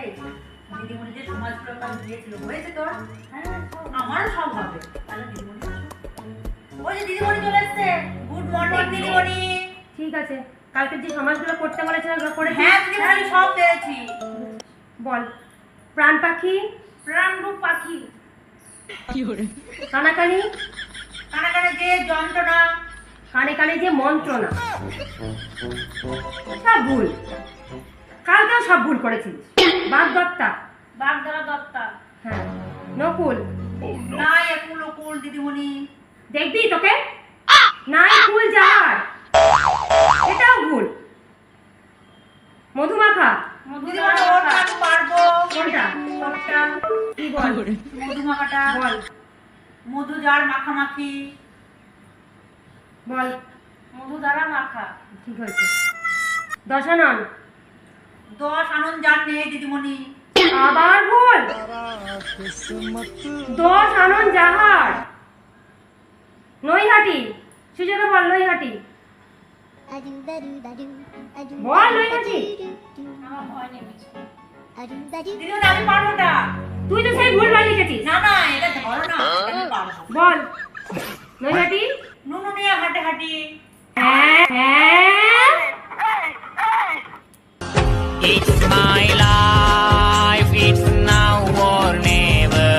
পেয়েছি দিদিমণি যে সমাজ প্রকাশ দিয়েছিল হয়েছে তোর হ্যাঁ আমারও সব হবে। তাহলে দিদিমণি ওই যে দিদিমণি চলে এসছে। গুড মর্নিং দিদিমণি। ঠিক আছে। কালকে যে সমাজগুলো করতে বলেছিলাম করে হ্যাঁ দিদিমণি সব পেয়েছি। বল। প্রাণ পাখি? প্রাণরূপ পাখি। কানাকানি? কানে কানে যে যন্ত্রণা। কানে কানে যে মন্ত্রণা। সব ভুল। কালকেও সব ভুল করেছিস বাদ দত্তা বাগদারা দত্তা। হ্যাঁ নকুল। নাই একুল ওকুল দিদিমণি। দেখবি তোকে? নাই ফুল যাহার এটাও ভুল। মধুমাখা। দিদিমণি ওটা পারব। কোনটা? ওটা কি বল? মধুমাখাটা। বল। মধু যার মাখামাখি। বল। মধু দ্বারা মাখা। ঠিক হয়েছে। দশানন। দশ আনন্দ যার নেই দিদিমণি। আবার ভুল? দশ আনন্দ যাহার নৈহাটি সুযোগে বল নৈহাটি। বল নৈহাটি. দিদিমণি আমি পারব না। তুই তো সেই ভুল ভালো লিখেছিস। না না এটা ধরো না। বল। It's mine.